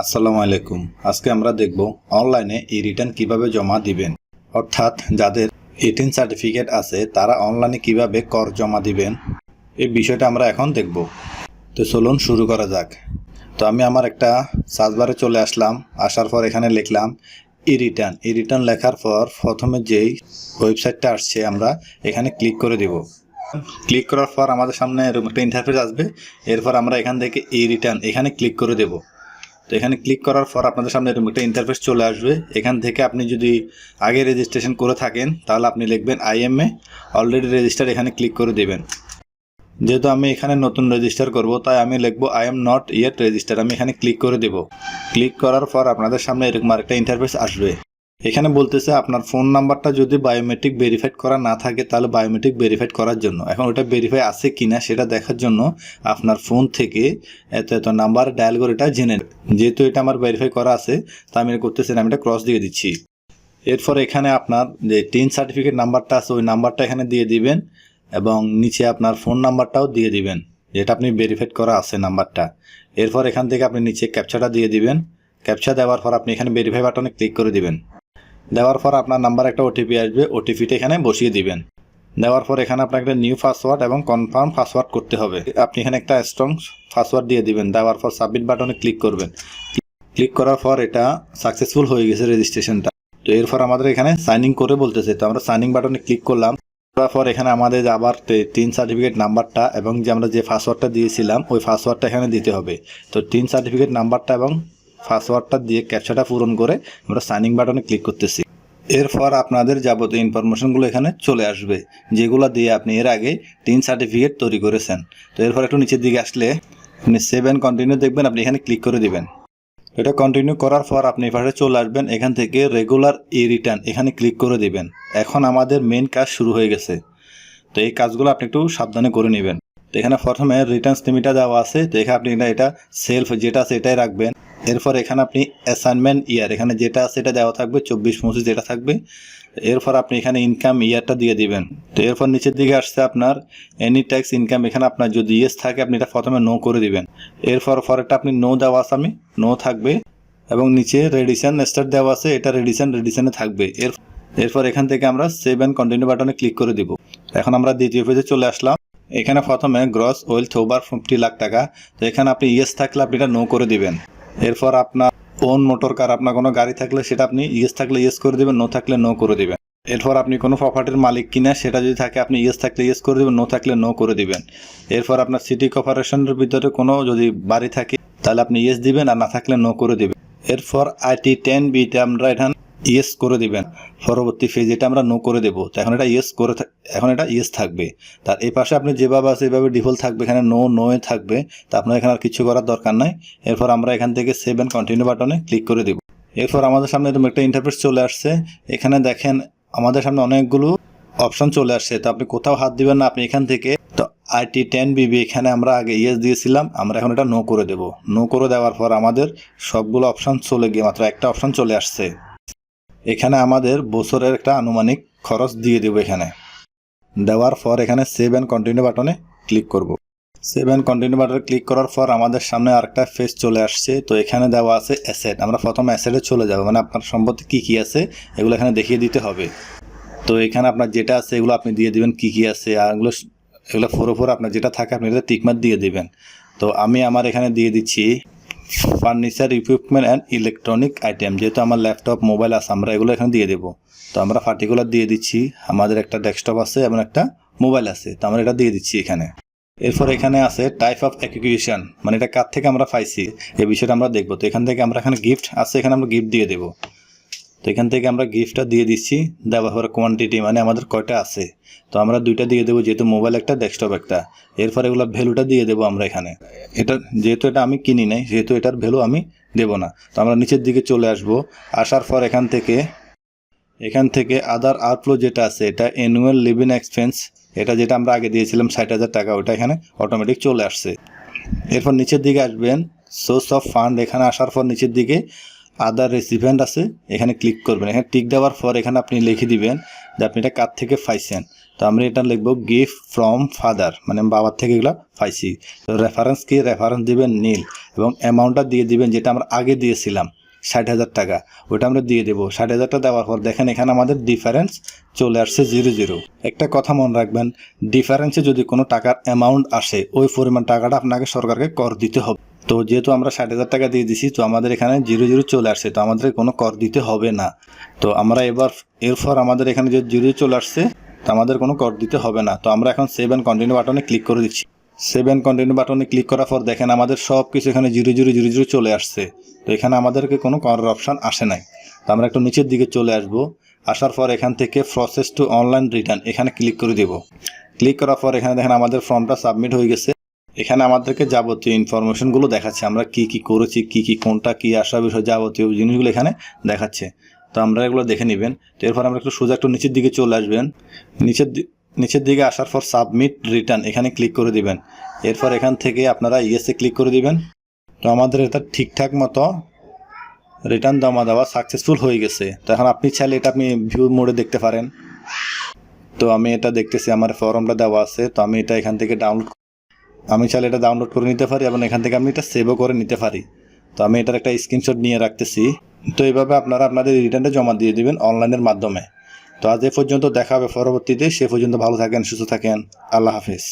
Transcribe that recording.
আসসালামু আলাইকুম। আজকে আমরা দেখব অনলাইনে ই রিটার্ন কীভাবে জমা দিবেন। অর্থাৎ যাদের এইটিন সার্টিফিকেট আছে, তারা অনলাইনে কীভাবে কর জমা দিবেন, এই বিষয়টা আমরা এখন দেখব। তো চলুন শুরু করা যাক। তো আমি আমার একটা সার্চবারে চলে আসলাম, আসার পর এখানে লিখলাম, ই রিটার্ন। ই রিটার্ন লেখার পর প্রথমে যেই ওয়েবসাইটটা আসছে, আমরা এখানে ক্লিক করে দিব। ক্লিক করার পর আমাদের সামনে এরকম একটা ইন্টারফেস আসবে, এরপর আমরা এখান থেকে ই রিটার্ন এখানে ক্লিক করে দেব। তো এখানে ক্লিক করার পর আপনাদের সামনে এরকম একটা ইন্টারফেস চলে আসবে। এখান থেকে আপনি যদি আগে রেজিস্ট্রেশন করে থাকেন, তাহলে আপনি লিখবেন আইএমএ অলরেডি রেজিস্টার এখানে ক্লিক করে দেবেন। যেহেতু আমি এখানে নতুন রেজিস্টার করব, তাই আমি লিখব I am not yet register আমি এখানে ক্লিক করে দেব। ক্লিক করার পর আপনাদের সামনে এরকম আরেকটা ইন্টারফেস আসবে। এখানে বলতেছে আপনার ফোন নাম্বারটা যদি বায়োমেট্রিক ভেরিফাইড করা না থাকে, তাহলে বায়োমেট্রিক ভেরিফাইড করার জন্য। এখন ওটা ভেরিফাই আছে কিনা সেটা দেখার জন্য আপনার ফোন থেকে এত এত নাম্বার ডায়াল করে এটা জেনে যেহেতু এটা আমার ভেরিফাই করা আছে, তা আমি এটা করতেছি আমি এটা ক্রস দিয়ে দিচ্ছি। এরপর এখানে আপনার যে টিন সার্টিফিকেট নাম্বারটা আছে, ওই নাম্বারটা এখানে দিয়ে দিবেন এবং নিচে আপনার ফোন নাম্বারটাও দিয়ে দিবেন। যেটা আপনি ভেরিফাইড করা আছে নাম্বারটা এরপর এখান থেকে আপনি নিচে ক্যাপচাটা দিয়ে দিবেন। ক্যাপচা দেওয়ার পর আপনি এখানে ভেরিফাই বাটনে ক্লিক করে দিবেন। দেওয়ার পর আপনার নাম্বার একটা ওটিপি আসবে ওটিপিটা এখানে বসিয়ে দিবেন। দেওয়ার পর এখানে আপনাকে নিউ পাসওয়ার্ড এবং কনফার্ম পাসওয়ার্ড করতে হবে। আপনি এখানে একটা স্ট্রং পাসওয়ার্ড দিয়ে দিবেন, দেওয়ার পর সাবমিট বাটনে ক্লিক করবেন। ক্লিক করার পর এটা সাকসেসফুল হয়ে গেছে রেজিস্ট্রেশনটা তো এরপর আমাদের এখানে সাইনিং করে বলতেছে, তো আমরা সাইনিং বাটনে ক্লিক করলাম। করার পর এখানে আমাদের আবার তিন সার্টিফিকেট নাম্বারটা এবং যে আমরা যে পাসওয়ার্ডটা দিয়েছিলাম, ওই পাসওয়ার্ডটা এখানে দিতে হবে। তো তিন সার্টিফিকেট নাম্বারটা এবং পাসওয়ার্ডটা দিয়ে ক্যাপচাটা পূরণ করে আমরা সাইনিং বাটনে ক্লিক করতেছি। এরপর আপনাদের যাবতীয় ইনফরমেশনগুলো এখানে চলে আসবে, যেগুলো দিয়ে আপনি এর আগে তিন সার্টিফিকেট তৈরি করেছেন। তো এরপর একটু নিচের দিকে আসলে আপনি সেভ অ্যান্ড কন্টিনিউ দেখবেন, আপনি এখানে ক্লিক করে দিবেন। এটা কন্টিনিউ করার পর আপনি পাশে চলে আসবেন, এখান থেকে রেগুলার ই রিটার্ন এখানে ক্লিক করে দিবেন। এখন আমাদের মেন কাজ শুরু হয়ে গেছে। তো এই কাজগুলো আপনি একটু সাবধানে করে নেবেন। তো এখানে প্রথমে রিটার্নস লিমিটটা দেওয়া আছে, তো এখানে আপনি এটা সেলফ যেটা আছে এটাই রাখবেন। এরপর এখানে আপনি অ্যাসাইনমেন্ট ইয়ার এখানে যেটা আছে এটা দেওয়া থাকবে, চব্বিশ পঁচিশ যেটা থাকবে। এরপর আপনি এখানে ইনকাম ইয়ারটা দিয়ে দিবেন। তো এরপর নিচের দিকে আসছে আপনার এনি ট্যাক্স ইনকাম এখানে আপনার যদি ইয়েস থাকে, আপনি এটা প্রথমে নো করে দিবেন। এরপর পরেরটা আপনি নো দেওয়া আছে, আমি নো থাকবে। এবং নিচে রেডিশন স্টার্ট দেওয়া আছে, এটা রেডিশন রেডিশনে থাকবে। এর, এরপর এখান থেকে আমরা সেভ অ্যান্ড কন্টিনিউ বাটনে ক্লিক করে দিব। এখন আমরা দ্বিতীয় পেজে চলে আসলাম। এখানে প্রথমে gross wealth over fifty lakh টাকা। তো এখানে আপনি ইয়েস থাকলে আপনি এটা নো করে দিবেন। এরপর আপনার ওন মোটর কার আপনার কোনো গাড়ি থাকলে সেটা আপনি ইয়েস থাকলে ইয়েস করে দেবেন নো থাকলে নো করে দেবেন। এরপর আপনি কোনো প্রপার্টির মালিক কিনা, সেটা যদি থাকে আপনি ইয়েস থাকলে ইয়েস করে দেবেন নো থাকলে নো করে দিবেন। এরপর আপনার সিটি কর্পোরেশনের ভিতরে কোনো যদি বাড়ি থাকে, তাহলে আপনি ইয়েস দিবেন আর না থাকলে নো করে দিবেন। এরপর আইটি টেন বিতে আমরা এখানে ইয়েস করে দেবেন। পরবর্তী ফেজ এটা আমরা নো করে দেবো। তো এখন এটা ইয়েস করে এখন এটা ইয়েস থাকবে। তার এই পাশে আপনি যেভাবে আছে এভাবে ডিফল্ট থাকবে। এখানে নো নো থাকবে। তা আপনার এখানে আর কিছু করার দরকার নাই। এরপর আমরা এখান থেকে সেভ অ্যান্ড কন্টিনিউ বাটনে ক্লিক করে দেবো। এরপর আমাদের সামনে এরকম একটা ইন্টারফেস চলে আসছে। এখানে দেখেন আমাদের সামনে অনেকগুলো অপশন চলে আসছে। তো আপনি কোথাও হাত দিবেন না আপনি এখান থেকে। তো আইটি টেন বিবি এখানে আমরা আগে ইয়েস দিয়েছিলাম। আমরা এখন এটা নো করে দেব। নো করে দেওয়ার পর আমাদের সবগুলো অপশান চলে গিয়ে মাত্র একটা অপশন চলে আসছে। এখানে আমাদের বছরের একটা আনুমানিক খরচ দিয়ে দেবো এখানে। দেওয়ার পর এখানে সেভ অ্যান্ড কন্টিনিউ বাটনে ক্লিক করব। সেভ অ্যান্ড কন্টিনিউ বাটনে ক্লিক করার পর আমাদের সামনে আরেকটা ফেস চলে আসছে। তো এখানে দেওয়া আছে অ্যাসেট আমরা প্রথম অ্যাসেটে চলে যাব। মানে আপনার সম্পত্তি কী কী আছে এগুলো এখানে দেখিয়ে দিতে হবে। তো এখানে আপনার যেটা আছে এগুলো আপনি দিয়ে দিবেন। কী কী আছে আর এগুলো এগুলো ফোর ফোর আপনার যেটা থাকে আপনি এটা টিকমার দিয়ে দেবেন। তো আমি আমার এখানে দিয়ে দিচ্ছি furniture equipment and electronic item যেহেতু আমার ল্যাপটপ মোবাইল আছে, আমরা এগুলো এখানে দিয়ে দেবো। তো আমরা পার্টিকুলার দিয়ে দিচ্ছি, আমাদের একটা ডেস্কটপ আছে এবং একটা মোবাইল আছে। তো আমরা এটা দিয়ে দিচ্ছি এখানে। এরপর এখানে আছে টাইপ অফ অ্যাকুইশন মানে এটা কার থেকে আমরা পাইছি এই বিষয়টা আমরা দেখব। তো এখান থেকে আমরা এখানে গিফট আছে, এখানে আমরা গিফট দিয়ে দেবো। তো এখান থেকে আমরা গিফটটা দিয়ে দিচ্ছি। দেওয়া পর কোয়ান্টিটি মানে আমাদের কয়টা আছে? তো আমরা দুইটা দিয়ে দেবো, যেহেতু মোবাইল একটা ডেস্কটপ একটা। এরপর এগুলো ভ্যালুটা দিয়ে দেবো আমরা এখানে। এটা যেহেতু এটা আমি কিনি নাই, সেহেতু এটার ভ্যালু আমি দেবো না। তো আমরা নিচের দিকে চলে আসব। আসার পর এখান থেকে এখান থেকে আদার আউটফ্লো যেটা আছে, এটা অ্যানুয়াল লিভিং এক্সপেন্স এটা যেটা আমরা আগে দিয়েছিলাম ষাট হাজার টাকা, ওটা এখানে অটোমেটিক চলে আসছে। এরপর নিচের দিকে আসবেন সোর্স অফ ফান্ড এখানে আসার পর নিচের দিকে আদার রেসিভেন্ট আছে, এখানে ক্লিক করবেন। এখানে টিক দেওয়ার পর এখানে আপনি লিখে দিবেন যে আপনি এটা কার থেকে পাইছেন। তো আমরা এটা লিখব গিফট ফ্রম ফাদার মানে বাবার থেকে এগুলো পাইছি। তো রেফারেন্স কি? রেফারেন্স দিবেন নীল এবং অ্যামাউন্টটা দিয়ে দিবেন যেটা আমরা আগে দিয়েছিলাম, ষাট হাজার টাকা। ওটা আমরা দিয়ে দেবো। ষাট হাজার টাকা দেওয়ার পর দেখেন এখানে আমাদের ডিফারেন্স চলে আসছে জিরো জিরো একটা কথা মনে রাখবেন ডিফারেন্সে যদি কোনো টাকার অ্যামাউন্ট আসে, ওই পরিমাণ টাকাটা আপনাকে সরকারকে কর দিতে হবে। তো যেহেতু আমরা ষাট হাজার টাকা দিয়ে দিছি, তো আমাদের এখানে জিরো জিরো চলে আসছে, তো আমাদের কোনো কর দিতে হবে না। তো আমরা এবার, এরপর আমাদের এখানে যে জিরো চলে আসছে, তো আমাদের কোনো কর দিতে হবে না। তো আমরা এখন সেভ অ্যান্ড কন্টিনিউ বাটনে ক্লিক করে দিচ্ছি। সেভ অ্যান্ড কন্টিনিউ বাটনে ক্লিক করার পর দেখেন আমাদের সব কিছু এখানে জিরো জিরো জিরো জিরো চলে আসছে। তো এখানে আমাদেরকে কোনো করার অপশান আসে নাই। তো আমরা একটু নিচের দিকে চলে আসব। আসার পর এখান থেকে প্রসেস টু অনলাইন রিটার্ন এখানে ক্লিক করে দেব। ক্লিক করার পর এখানে দেখেন আমাদের ফর্মটা সাবমিট হয়ে গেছে। এখানে আমাদেরকে যাবতীয় ইনফরমেশনগুলো দেখাচ্ছে। আমরা কি কি করেছি, কি কি কোনটা, কি আসা বিষয় যাবতীয় জিনিসগুলো এখানে দেখাচ্ছে। তো আমরা এগুলো দেখে নেবেন। তো এরপর আমরা একটু সোজা একটু নিচের দিকে চলে আসবেন। নিচের নিচের দিকে আসার পর সাবমিট রিটার্ন এখানে ক্লিক করে দিবেন। এরপর এখান থেকে আপনারা ইয়েসে ক্লিক করে দিবেন। তো আমাদের এটা ঠিকঠাক মতো রিটার্ন জমা দেওয়া সাকসেসফুল হয়ে গেছে। তো এখন আপনি চাইলে এটা আপনি ভিউ মোডে দেখতে পারেন। তো আমি এটা দেখতেছি, আমার ফর্মটা দেওয়া আছে। তো আমি এটা এখান থেকে ডাউনলোড আমি চাইলে এটা ডাউনলোড করে নিতে পারি এবং এখান থেকে আমি এটা সেভও করে নিতে পারি। তো আমি এটার একটা স্ক্রিনশট নিয়ে রাখতেছি। তো এইভাবে আপনারা আপনাদের রিটার্নটা জমা দিয়ে দেবেন অনলাইনের মাধ্যমে। তো আজ এ পর্যন্ত দেখা হবে পরবর্তীতে। সে পর্যন্ত ভালো থাকেন, সুস্থ থাকেন। আল্লাহ হাফেজ।